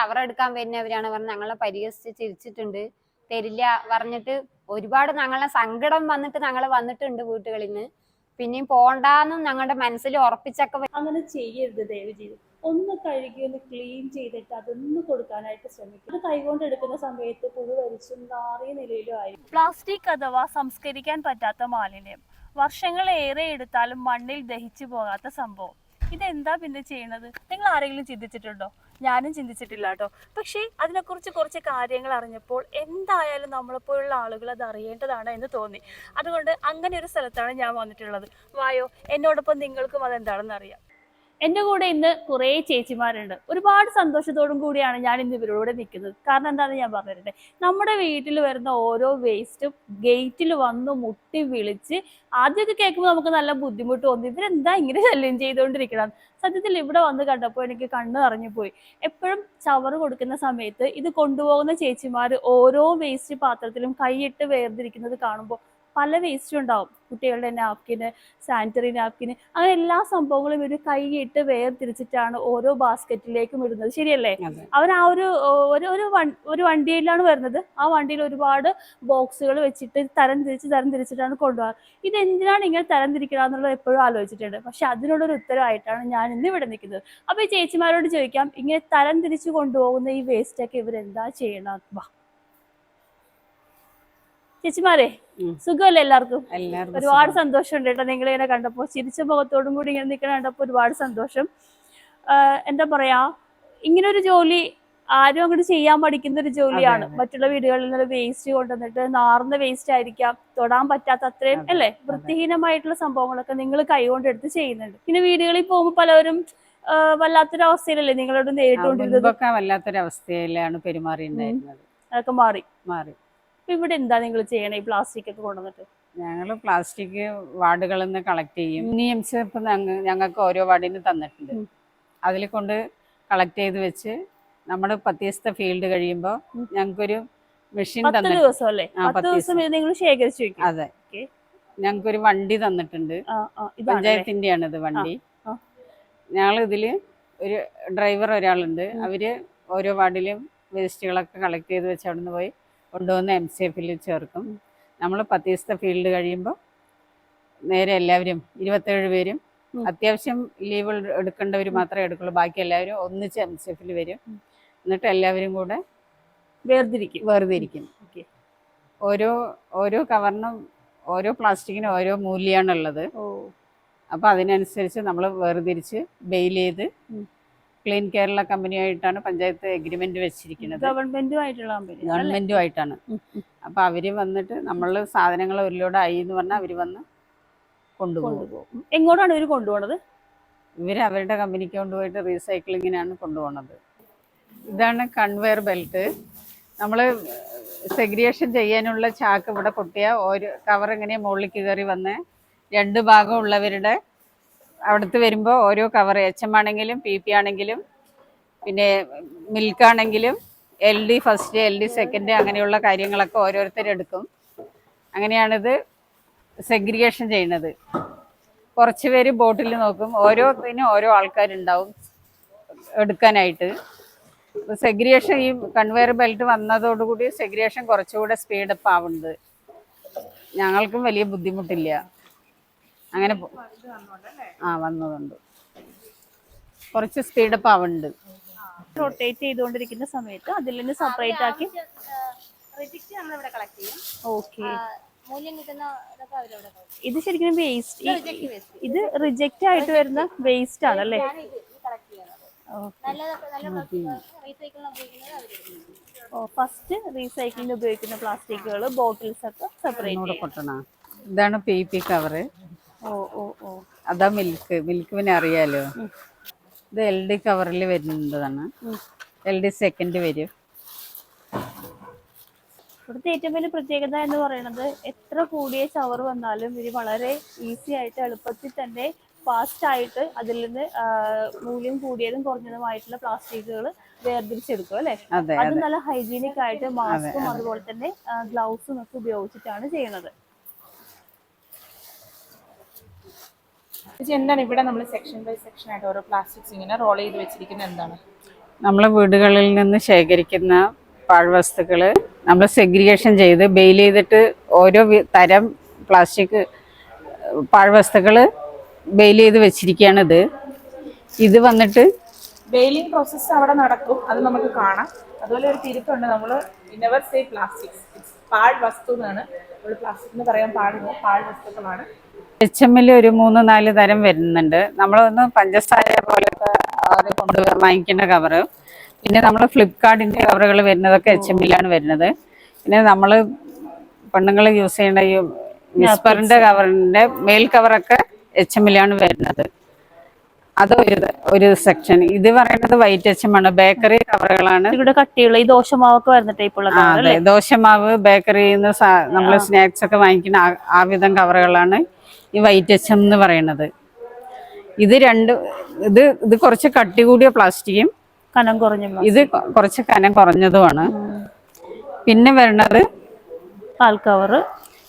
Cover എടുക്കാൻ വരുന്നവരാണ് പറഞ്ഞ് ഞങ്ങളെ പരിഹസിച്ച് ചിരിച്ചിട്ടുണ്ട്. തരില്ല പറഞ്ഞിട്ട് ഒരുപാട് ഞങ്ങളെ സങ്കടം വന്നിട്ട് ഞങ്ങൾ വന്നിട്ടുണ്ട് വീട്ടുകളിൽ നിന്ന് പിന്നെയും പോണ്ടാന്നും ഞങ്ങളുടെ മനസ്സിൽ ഉറപ്പിച്ചൊക്കെ അങ്ങനെ ചെയ്യരുത് ദയവ് ഒന്ന് കഴുകി ഒന്ന് ക്ലീൻ ചെയ്തിട്ട് അതൊന്ന് കൊടുക്കാനായിട്ട് ശ്രമിക്കും അത് കൈകൊണ്ട് എടുക്കുന്ന സമയത്ത് പുഴു വലിച്ചും നാറിയ നിലയിലും ആയിരിക്കും പ്ലാസ്റ്റിക് അഥവാ സംസ്കരിക്കാൻ പറ്റാത്ത മാലിന്യം. വർഷങ്ങളേറെ എടുത്താലും മണ്ണിൽ ദഹിച്ചു പോകാത്ത സംഭവം. ഇതെന്താ പിന്നെ ചെയ്യണത്? നിങ്ങൾ ആരെങ്കിലും ചിന്തിച്ചിട്ടുണ്ടോ? ഞാനും ചിന്തിച്ചിട്ടില്ല കേട്ടോ. പക്ഷേ അതിനെക്കുറിച്ച് കുറച്ച് കാര്യങ്ങൾ അറിഞ്ഞപ്പോൾ എന്തായാലും നമ്മളെപ്പോലുള്ള ആളുകൾ അത് അറിയേണ്ടതാണ് എന്ന് തോന്നി. അതുകൊണ്ട് അങ്ങനെ ഒരു സ്ഥലത്താണ് ഞാൻ വന്നിട്ടുള്ളത്. വായോ എന്നോടൊപ്പം നിങ്ങൾക്കും അതെന്താണെന്ന് അറിയാം എന്റെ കൂടെ ഇന്ന് കുറേ ചേച്ചിമാരുണ്ട്. ഒരുപാട് സന്തോഷത്തോടും കൂടിയാണ് ഞാൻ ഇന്ന് ഇവരോട് നിൽക്കുന്നത്. കാരണം എന്താണെന്ന് ഞാൻ പറഞ്ഞിട്ടുണ്ട്. നമ്മുടെ വീട്ടിൽ വരുന്ന ഓരോ വേസ്റ്റും ഗേറ്റിൽ വന്ന് മുട്ടി വിളിച്ച് ആദ്യമൊക്കെ കേൾക്കുമ്പോൾ നമുക്ക് നല്ല ബുദ്ധിമുട്ട് തോന്നി. ഇവരെന്താ ഇങ്ങനെ ശല്യം ചെയ്തുകൊണ്ടിരിക്കണം സത്യത്തിൽ ഇവിടെ വന്ന് കണ്ടപ്പോൾ എനിക്ക് കണ്ണ് നിറഞ്ഞു പോയി എപ്പോഴും ചവറ് കൊടുക്കുന്ന സമയത്ത് ഇത് കൊണ്ടുപോകുന്ന ചേച്ചിമാർ ഓരോ വേസ്റ്റ് പാത്രത്തിലും കൈയിട്ട് വേർതിരിക്കുന്നത് കാണുമ്പോൾ പല വേസ്റ്റും ഉണ്ടാവും. കുട്ടികളുടെ നാപ്കിന് സാനിറ്ററി നാപ്കിന് അങ്ങനെ എല്ലാ സംഭവങ്ങളും ഇവർ കൈയിട്ട് വേർതിരിച്ചിട്ടാണ് ഓരോ ബാസ്ക്കറ്റിലേക്കും ഇടുന്നത്. ശരിയല്ലേ? അവർ ആ ഒരു ഒരു ഒരു വണ്ടിയിലാണ് വരുന്നത്. ആ വണ്ടിയിൽ ഒരുപാട് ബോക്സുകൾ വെച്ചിട്ട് തരം തിരിച്ച് തരം തിരിച്ചിട്ടാണ് കൊണ്ടുപോകാറ് ഇത് എന്തിനാണ് ഇങ്ങനെ തരം തിരിക്കുക എന്നുള്ളത് എപ്പോഴും ആലോചിച്ചിട്ടുണ്ട്. പക്ഷെ അതിനുള്ളൊരു ഉത്തരവായിട്ടാണ് ഞാൻ ഇന്ന് ഇവിടെ നിൽക്കുന്നത്. അപ്പൊ ഈ ചേച്ചിമാരോട് ചോദിക്കാം ഇങ്ങനെ തരം തിരിച്ച് കൊണ്ടുപോകുന്ന ഈ വേസ്റ്റ് ഒക്കെ ഇവരെന്താ ചെയ്യണം വാ. ചേച്ചിമാരെ സുഖമല്ലേ എല്ലാവർക്കും? ഒരുപാട് സന്തോഷമുണ്ട് കേട്ടോ നിങ്ങൾ ഇങ്ങനെ കണ്ടപ്പോൾ. ചിരിച്ച മുഖത്തോടും കൂടി ഇങ്ങനെ നിൽക്കണ കണ്ടപ്പോൾ ഒരുപാട് സന്തോഷം. എന്താ പറയാ ഇങ്ങനെ ഒരു ജോലി ആരും അങ്ങോട്ട് ചെയ്യാൻ പഠിക്കുന്ന ഒരു ജോലിയാണ്. മറ്റുള്ള വീടുകളിൽ നിന്ന് വേസ്റ്റ് കൊണ്ടുവന്നിട്ട് നാർന്ന വേസ്റ്റ് ആയിരിക്കാം തൊടാൻ പറ്റാത്ത അത്രയും അതെ, അല്ലേ? വൃത്തിഹീനമായിട്ടുള്ള സംഭവങ്ങളൊക്കെ നിങ്ങൾ കൈകൊണ്ട് എടുത്ത് ചെയ്യുന്നുണ്ട്. പിന്നെ വീടുകളിൽ പോകുമ്പോൾ പലവരും വല്ലാത്തൊരു അവസ്ഥയിലല്ലേ നിങ്ങളോട് നേരിട്ടുകൊണ്ടിരുന്നത്? വല്ലാത്തൊരു അവസ്ഥയിലാണ് പെരുമാറിയിട്ടുണ്ടായിരുന്നത്. അതൊക്കെ മാറി. മാറി. അപ്പൊ ഇവിടെ എന്താ നിങ്ങൾ ചെയ്യണേ ഈ പ്ലാസ്റ്റിക് ഒക്കെ കൊണ്ടുവന്നിട്ട്? ഞങ്ങൾ പ്ലാസ്റ്റിക് വാർഡുകളിൽ നിന്ന് കളക്ട് ചെയ്യും. ഇനി എം സി എഫ് ഞങ്ങൾക്ക് ഓരോ വാർഡിന് തന്നിട്ടുണ്ട്. അതിൽ കൊണ്ട് കളക്ട് ചെയ്ത് വെച്ച് നമ്മൾ പത്ത് ഫീൽഡ് കഴിയുമ്പോൾ. ഞങ്ങൾക്കൊരു മെഷീൻ നിങ്ങൾ ശേഖരിച്ചു അതെ. ഞങ്ങൾക്കൊരു വണ്ടി തന്നിട്ടുണ്ട്? പഞ്ചായത്തിന്റെയാണ് ഇത് വണ്ടി. ഞങ്ങൾ ഇതിൽ ഒരു ഡ്രൈവർ ഒരാളുണ്ട്. അവർ ഓരോ വാർഡിലും വേസ്റ്റുകളൊക്കെ കളക്ട് ചെയ്ത് വെച്ച് അവിടുന്ന് പോയി കൊണ്ടുവന്ന് എം സി എഫിൽ ചേർക്കും. നമ്മൾ പത്ത് ദിവസത്തെ ഫീൽഡ് കഴിയുമ്പോൾ നേരെ എല്ലാവരും ഇരുപത്തേഴ് പേരും അത്യാവശ്യം ലീവ് എടുക്കേണ്ടവർ മാത്രമേ എടുക്കുള്ളൂ. ബാക്കി എല്ലാവരും ഒന്നിച്ച് എം സി എഫിൽ വരും. എന്നിട്ട് എല്ലാവരും കൂടെ വേർതിരിക്കും. വേർതിരിക്കും. ഓക്കെ. ഓരോ ഓരോ കവറിനും ഓരോ പ്ലാസ്റ്റിക്കിനും ഓരോ മൂല്യമാണുള്ളത് അപ്പോൾ അതിനനുസരിച്ച് നമ്മൾ വേർതിരിച്ച് ബെയിൽ ചെയ്ത്. ക്ലീൻ കേരള കമ്പനിയായിട്ടാണ് പഞ്ചായത്ത് എഗ്രിമെന്റ് വെച്ചിരിക്കുന്നത്. ഗവൺമെന്റുമായിട്ടുള്ള കമ്പനി? ഗവൺമെന്റുമായിട്ടാണ്. അപ്പൊ അവർ വന്നിട്ട് നമ്മൾ സാധനങ്ങൾ ഒരു ലോഡ് ആയി എന്ന് പറഞ്ഞാൽ അവർ വന്ന് കൊണ്ടുപോകും. കൊണ്ടുപോകും. എങ്ങോട്ടാണ് ഇവർ കൊണ്ടുപോകണത് ഇവർ അവരുടെ കമ്പനിക്ക് കൊണ്ടുപോയിട്ട് റീസൈക്ലിങ്ങിനാണ് കൊണ്ടുപോകുന്നത് ഇതാണ് കൺവെയർ ബെൽറ്റ് നമ്മൾ സെഗ്രിയേഷൻ ചെയ്യാനുള്ള ചാക്ക് ഇവിടെ പൊട്ടിയ ഒരു കവർ ഇങ്ങനെ മുകളിലേക്ക് കയറി വന്ന് രണ്ട് ഭാഗം ഉള്ളവരുടെ അവിടുത്തെ വരുമ്പോൾ ഓരോ കവർ എച്ച് എം ആണെങ്കിലും പി പി ആണെങ്കിലും പിന്നെ മിൽക്ക് ആണെങ്കിലും L D first L D second അങ്ങനെയുള്ള കാര്യങ്ങളൊക്കെ ഓരോരുത്തരെടുക്കും അങ്ങനെയാണിത് സെഗ്രിഗേഷൻ ചെയ്യുന്നത്. കുറച്ച് പേര് ബോട്ടിൽ നോക്കും. ഓരോത്തിനും ഓരോ ആൾക്കാരുണ്ടാവും എടുക്കാനായിട്ട്. സെഗ്രിയേഷൻ ഈ കൺവെയർ ബെൽറ്റ് വന്നതോടുകൂടി സെഗ്രിയേഷൻ കുറച്ചുകൂടെ സ്പീഡപ്പ് ആവുന്നത് ഞങ്ങൾക്കും വലിയ ബുദ്ധിമുട്ടില്ല. അങ്ങനെ പോ- ആ വന്നതുണ്ട്. കുറച്ച് സ്പീഡപ്പ് ആവുന്നുണ്ട് റൊട്ടേറ്റ് ചെയ്തുകൊണ്ടിരിക്കുന്ന സമയത്ത് അതിൽ നിന്ന് സെപ്പറേറ്റ് ആക്കി. റിജിക്റ്റ് നമ്മളിവിടെ കളക്ട് ചെയ്യും. ഓക്കെ ആ, മൂല്യം കിട്ടുന്ന അവരവിടെ ഇത് ശരിക്കും വേസ്റ്റ് ഇത് റിജക്റ്റ് ആയിട്ട് വരുന്ന വേസ്റ്റ് ആണല്ലേ ഫസ്റ്റ് റീസൈക്ലിംഗ് ഉപയോഗിക്കുന്ന പ്ലാസ്റ്റിക്കുകൾ ബോട്ടിൽസ് ഒക്കെ സെപ്പറേറ്റ് ഇതാണ് പി പി കവറ് അതാ മിൽക്ക് മിൽക്ക് പിന്നെ അറിയാലോ? ഇത് എൽ ഡി കവറിൽ വരുന്നതാണ്. എൽ ഡി സെക്കൻഡ് വരും. ഇവിടുത്തെ ഏറ്റവും വലിയ പ്രത്യേകത എന്ന് പറയുന്നത് എത്ര കൂടിയ ചവർ വന്നാലും ഇത് വളരെ ഈസി ആയിട്ട് എളുപ്പത്തിൽ തന്നെ ഫാസ്റ്റ് ആയിട്ട് അതിൽ നിന്ന് മൂല്യം കൂടിയതും കുറഞ്ഞതുമായിട്ടുള്ള പ്ലാസ്റ്റിക്കുകൾ വേർതിരിച്ചെടുക്കും അല്ലെ? അത് നല്ല ഹൈജീനിക് ആയിട്ട് മാസ്കും അതുപോലെ തന്നെ ഗ്ലൗസും ഒക്കെ ഉപയോഗിച്ചിട്ടാണ് ചെയ്യുന്നത്. ചേച്ചി എന്താണ് ഇവിടെ നമ്മൾ സെക്ഷൻ ബൈ സെക്ഷൻ ആയിട്ട് ഓരോ പ്ലാസ്റ്റിക്സ് ഇങ്ങനെ റോൾ ചെയ്ത് വെച്ചിരിക്കുന്നത് എന്താണ്? നമ്മളെ വീടുകളിൽ നിന്ന് ശേഖരിക്കുന്ന പാഴ്വസ്തുക്കൾ നമ്മൾ സെഗ്രിഗേഷൻ ചെയ്ത് ബെയിൽ ചെയ്തിട്ട് ഓരോ തരം പ്ലാസ്റ്റിക് പാഴ്വസ്തുക്കൾ ബെയിൽ ചെയ്ത് വെച്ചിരിക്കുകയാണ് ഇത് ഇത് വന്നിട്ട് ബെയിലിംഗ് പ്രോസസ്സ് അവിടെ നടക്കും. അത് നമുക്ക് കാണാം. അതുപോലെ ഒരു തിരുത്തുണ്ട് നമ്മൾ നെവർ സേ പ്ലാസ്റ്റിക്സ് ഇറ്റ്സ് പാഴ് വസ്തു എന്നാണ്. നമ്മൾ പ്ലാസ്റ്റിക് എന്ന് പറയാൻ പാടില്ല പാഴ് വസ്തുക്കളാണ് എച്ച് എമ്മിൽ ഒരു മൂന്ന് നാല് തരം വരുന്നുണ്ട്. നമ്മളൊന്ന് പഞ്ചസാര പോലത്തെ കൊണ്ട് വാങ്ങിക്കേണ്ട കവറ് പിന്നെ നമ്മൾ ഫ്ലിപ്കാർട്ടിന്റെ കവറുകൾ വരുന്നതൊക്കെ എച്ച് എമ്മിലാണ് വരുന്നത്. പിന്നെ നമ്മൾ പെണ്ണുങ്ങൾ യൂസ് ചെയ്യേണ്ട ഈ വിസ്പറിന്റെ കവറിന്റെ മേൽ കവറൊക്കെ എച്ച് എമ്മിലാണ് വരുന്നത്. അത് ഒരു ഒരു സെക്ഷൻ ഇത് പറയുന്നത് വൈറ്റ് അച്ചമാണ് ബേക്കറി കവറുകളാണ് ഇവിടെ കട്ടിയുള്ള ഈ ദോശമാവൊക്കെ വരുന്ന ടൈപ്പുള്ള അതെ. ദോശമാവ് ബേക്കറിയിൽ നിന്ന് നമ്മൾ സ്നാക്സ് ഒക്കെ വാങ്ങിക്കുന്ന ആ- വിധം കവറുകളാണ് ഈ വൈറ്റ് അച്ചം എന്ന് പറയുന്നത്. ഇത് രണ്ട് ഇത് ഇത് കുറച്ച് കട്ടി കൂടിയ പ്ലാസ്റ്റിക്കും കനം കുറഞ്ഞ ഇത് കുറച്ച് കനം കുറഞ്ഞതുമാണ്. പിന്നെ വരുന്നത് പാൽ കവർ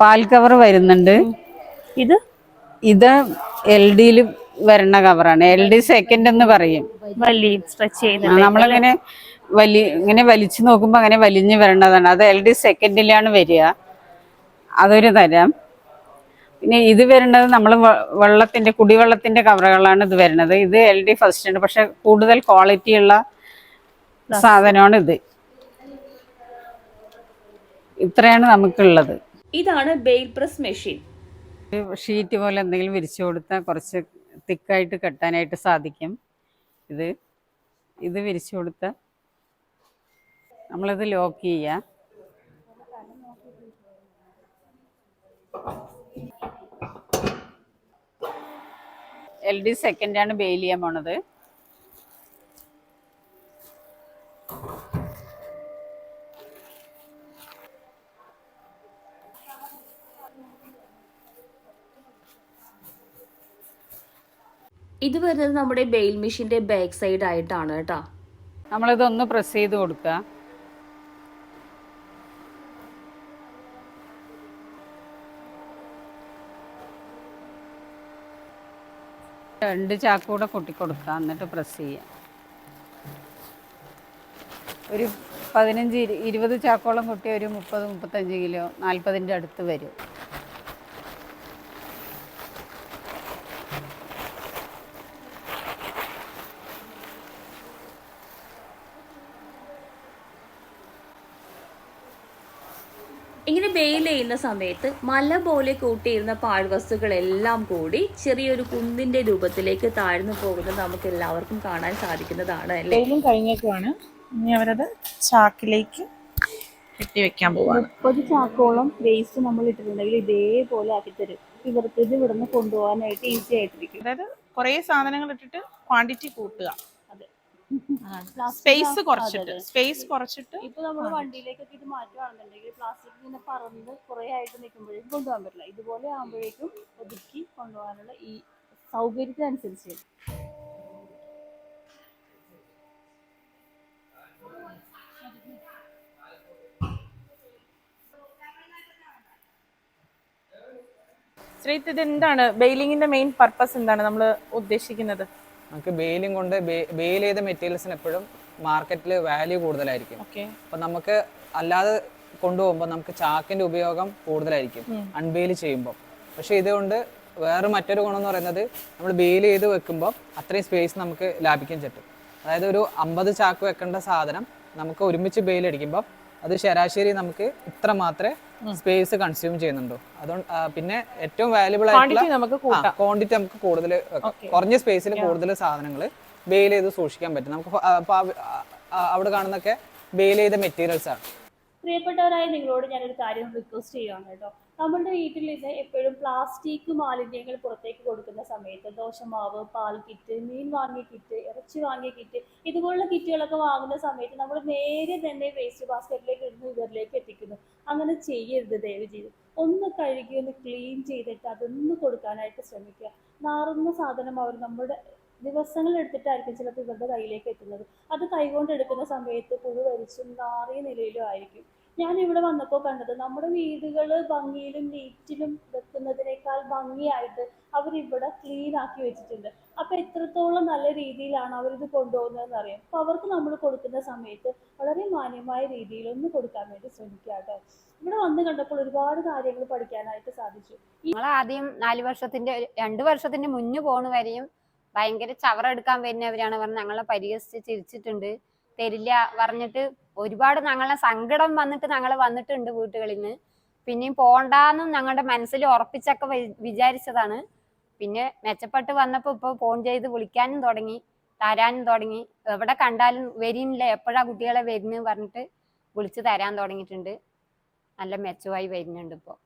പാൽ കവർ വരുന്നുണ്ട്. ഇത്? ഇത് എൽ ഡിയിൽ വരുന്ന കവറാണ് എൽ ഡി സെക്കൻഡ് എന്ന് പറയും. വലിയ സ്ട്രെച്ച് ചെയ്യുന്നത് നമ്മളിങ്ങനെ വലി ഇങ്ങനെ വലിച്ചു നോക്കുമ്പോൾ അങ്ങനെ വലിഞ്ഞു വരണതാണ്. അത് എൽ ഡി സെക്കൻഡിലാണ് വരിക. അതൊരു തരം. പിന്നെ ഇത് വരുന്നത് നമ്മൾ വെള്ളത്തിന്റെ കുടിവെള്ളത്തിന്റെ കവറുകളാണ് ഇത് വരുന്നത് ഇത് എൽ ഡി ഫസ്റ്റ് ഉണ്ട് പക്ഷെ കൂടുതൽ ക്വാളിറ്റി ഉള്ള സാധനമാണ് ഇത്. ഇത്രയാണ് നമുക്കുള്ളത്. ഇതാണ് ബെയിൽ പ്രസ് മെഷീൻ ഷീറ്റ് പോലെ എന്തെങ്കിലും വിരിച്ചു കൊടുത്താൽ കുറച്ച് തിക്കായിട്ട് കെട്ടാനായിട്ട് സാധിക്കും. ഇത് ഇത് വിരിച്ചു കൊടുത്ത് നമ്മളിത് ലോക്ക് ചെയ്യുക എൽ ഡി സെക്കൻഡാണ് ബെയിൽ ചെയ്യാൻ പോണത്. ഇത് വരുന്നത് നമ്മുടെ ബെയിൽ മെഷീന്റെ ബാക്ക് സൈഡ് ആയിട്ടാണ് കേട്ടോ. നമ്മളിതൊന്ന് പ്രസ് ചെയ്ത് കൊടുക്കുക രണ്ട് ചാക്കൂടെ കൊട്ടിക്കൊടുക്കുക എന്നിട്ട് പ്രസ് ചെയ്യുക ഒരു പതിനഞ്ച് ഇരു- ഇരുപത് ചാക്കോളം കൊട്ടിയ ഒരു മുപ്പത് മുപ്പത്തഞ്ച് കിലോ നാൽപ്പതിന്റെ അടുത്ത് വരും ഇങ്ങനെ ബെയിൽ ചെയ്യുന്ന സമയത്ത് മല പോലെ കൂട്ടിയിരുന്ന പാഴ്വസ്തുക്കളെല്ലാം കൂടി ചെറിയൊരു കുന്നിന്റെ രൂപത്തിലേക്ക് താഴ്ന്നു പോകുന്നത് നമുക്ക് എല്ലാവർക്കും കാണാൻ സാധിക്കുന്നതാണ് അല്ലേ? ബെയിലിംഗ് കഴിഞ്ഞേക്കുവാണ് ഇനി അവരത് ചാക്കിലേക്ക് കെട്ടി വെക്കാൻ പോവാണ്. മുപ്പത് ചാക്കോളം വേസ്റ്റ് നമ്മൾ ഇട്ടിട്ടുണ്ടെങ്കിൽ ഇതേപോലെ ആക്കി തരും ഇവർക്ക് ഇത് ഇവിടുന്ന് കൊണ്ടുപോകാനായിട്ട് ഈസി ആയിട്ടിരിക്കും. അതായത് കുറേ സാധനങ്ങൾ ഇട്ടിട്ട് ക്വാണ്ടിറ്റി കൂട്ടുക. സ്പേസ് കുറച്ചിട്ട് സ്പേസ് കുറച്ചിട്ട് ഇപ്പൊ നമ്മൾ വണ്ടിയിലേക്കൊക്കെ ഇത് മാറ്റുകയാണെന്നുണ്ടെങ്കിൽ പ്ലാസ്റ്റിക് ഇങ്ങനെ പറന്ന് കുറെ ആയിട്ട് നിൽക്കുമ്പോഴേക്കും കൊണ്ടുപോകാൻ പറ്റില്ല. ഇതുപോലെ ആകുമ്പോഴേക്കും ഒതുക്കി കൊണ്ടുപോകാനുള്ള ഈ സൗകര്യത്തിനനുസരിച്ച് ശ്രീത്ത് ഇത് എന്താണ്? ബെയിലിങ്ങിന്റെ മെയിൻ പർപ്പസ് എന്താണ് നമ്മൾ ഉദ്ദേശിക്കുന്നത്? നമുക്ക് ബെയിലും കൊണ്ട് ബെയിൽ ചെയ്ത മെറ്റീരിയൽസിന് എപ്പോഴും മാർക്കറ്റിൽ വാല്യൂ കൂടുതലായിരിക്കും. അപ്പം നമുക്ക് അല്ലാതെ കൊണ്ടുപോകുമ്പോൾ നമുക്ക് ചാക്കിന്റെ ഉപയോഗം കൂടുതലായിരിക്കും അൺബെയിൽ ചെയ്യുമ്പോൾ പക്ഷേ ഇതുകൊണ്ട് വേറെ മറ്റൊരു ഗുണം എന്ന് പറയുന്നത് നമ്മൾ ബെയിൽ ചെയ്ത് വെക്കുമ്പോൾ അത്രയും സ്പേസ് നമുക്ക് ലാഭിക്കാൻ പറ്റും അതായത് ഒരു അമ്പത് ചാക്ക് വെക്കേണ്ട സാധനം നമുക്ക് ഒരുമിച്ച് ബെയിൽ അടിക്കുമ്പോൾ അത് ശരാശരി നമുക്ക് ഇത്ര മാത്രമേ സ്പേസ് കൺസ്യൂം ചെയ്യുന്നുണ്ടോ. അതുകൊണ്ട് പിന്നെ ഏറ്റവും വാല്യുബിൾ ആയിട്ടുള്ള ക്വാണ്ടിറ്റി നമുക്ക് കൂടുതൽ കുറഞ്ഞ സ്പേസിൽ കൂടുതൽ സാധനങ്ങൾ ബെയിൽ ചെയ്ത് സൂക്ഷിക്കാൻ പറ്റും. നമുക്ക് അവിടെ കാണുന്നൊക്കെ ബെയിൽ ചെയ്ത മെറ്റീരിയൽസ് ആണ്. പ്രിയപ്പെട്ടവരായ നിങ്ങളോട് ഞാനൊരു കാര്യം റിക്വസ്റ്റ് ചെയ്യുകയാണ് കേട്ടോ. നമ്മുടെ വീട്ടിൽ നിന്ന് എപ്പോഴും പ്ലാസ്റ്റിക് മാലിന്യങ്ങൾ പുറത്തേക്ക് കൊടുക്കുന്ന സമയത്ത് ദോശമാവ് പാൽ കിറ്റ് മീൻ വാങ്ങിയ കിറ്റ് ഇറച്ചി വാങ്ങിയ കിറ്റ് ഇതുപോലുള്ള കിറ്റുകളൊക്കെ വാങ്ങുന്ന സമയത്ത് നമ്മൾ നേരെ തന്നെ വേസ്റ്റ് ബാസ്ക്കറ്റിലേക്ക് ഇടുന്ന ഇവരിലേക്ക് എത്തിക്കുന്നു. അങ്ങനെ ചെയ്യരുത് ദയവ് ചെയ്ത് ഒന്ന് കഴുകി ഒന്ന് ക്ലീൻ ചെയ്തിട്ട് അതൊന്ന് കൊടുക്കാനായിട്ട് ശ്രമിക്കുക. നാറുന്ന സാധനം അവർ നമ്മുടെ ദിവസങ്ങൾ എടുത്തിട്ടായിരിക്കും ചിലപ്പോൾ ഇവരുടെ കയ്യിലേക്ക് എത്തുന്നത്. അത് കൈകൊണ്ട് എടുക്കുന്ന സമയത്ത് പുഴു വരിച്ചും നാറിയ നിലയിലും ആയിരിക്കും. ഞാൻ ഇവിടെ വന്നപ്പോൾ കണ്ടത് നമ്മുടെ വീടുകൾ ഭംഗിയിലും നീറ്റിലും വെക്കുന്നതിനേക്കാൾ ഭംഗിയായിട്ട് അവരിവിടെ ക്ലീൻ ആക്കി വെച്ചിട്ടുണ്ട്. അപ്പൊ എത്രത്തോളം നല്ല രീതിയിലാണ് അവരിത് കൊണ്ടുപോകുന്നതെന്ന് അറിയാം. അപ്പൊ അവർക്ക് നമ്മൾ കൊടുക്കുന്ന സമയത്ത് വളരെ മാന്യമായ രീതിയിൽ ഒന്ന് കൊടുക്കാൻ വേണ്ടി ശ്രമിക്കുക കേട്ടോ. ഇവിടെ വന്ന് കണ്ടപ്പോൾ ഒരുപാട് കാര്യങ്ങൾ പഠിക്കാനായിട്ട് സാധിച്ചു. നമ്മൾ ആദ്യം നാല് വർഷത്തിന്റെ രണ്ട് വർഷത്തിന്റെ മുന്നു പോണ വരെയും ഭയങ്കര ചവറെടുക്കാൻ വരുന്നവരാണ് പറഞ്ഞ് ഞങ്ങളെ പരിഹസിച്ച് ചിരിച്ചിട്ടുണ്ട്. തരില്ല പറഞ്ഞിട്ട് ഒരുപാട് ഞങ്ങളെ സങ്കടം വന്നിട്ട് ഞങ്ങൾ വന്നിട്ടുണ്ട് വീട്ടുകളിൽ നിന്ന് പിന്നെയും പോണ്ടാന്നും ഞങ്ങളുടെ മനസ്സിൽ ഉറപ്പിച്ചൊക്കെ വിചാരിച്ചതാണ്. പിന്നെ മെച്ചപ്പെട്ട് വന്നപ്പോൾ ഇപ്പോൾ ഫോൺ ചെയ്ത് വിളിക്കാനും തുടങ്ങി തരാനും തുടങ്ങി. എവിടെ കണ്ടാലും വരില്ല എപ്പോഴാ കുട്ടികളെ വരുന്നു പറഞ്ഞിട്ട് വിളിച്ച് തരാൻ തുടങ്ങിയിട്ടുണ്ട്. നല്ല മെച്ചമായി വരുന്നുണ്ട് ഇപ്പോൾ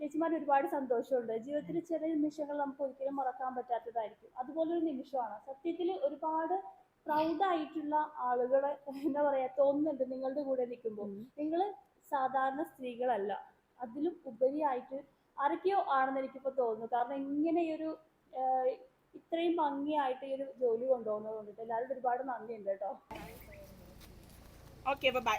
ചേച്ചിമാർ ഒരുപാട് സന്തോഷമുണ്ട്. ജീവിതത്തിൽ ചില നിമിഷങ്ങൾ നമുക്ക് ഒരിക്കലും മറക്കാൻ പറ്റാത്തതായിരിക്കും. അതുപോലൊരു നിമിഷമാണ്. സത്യത്തിൽ ഒരുപാട് പ്രൗഡായിട്ടുള്ള ആളുകളെ എന്താ പറയാ തോന്നുന്നുണ്ട് നിങ്ങളുടെ കൂടെ നിൽക്കുമ്പോൾ. നിങ്ങൾ സാധാരണ സ്ത്രീകളല്ല. അതിലും ഉപരിയായിട്ട് ആരൊക്കെയോ ആണെന്ന് എനിക്കിപ്പോൾ തോന്നുന്നു. കാരണം ഇങ്ങനെയൊരു ഒരു ഇത്രയും ഭംഗിയായിട്ട് ഈ ഒരു ജോലി കൊണ്ടുപോകുന്നത് കൊണ്ടിട്ട് എല്ലാവരും ഒരുപാട് നന്ദിയുണ്ട് കേട്ടോ. Okay bye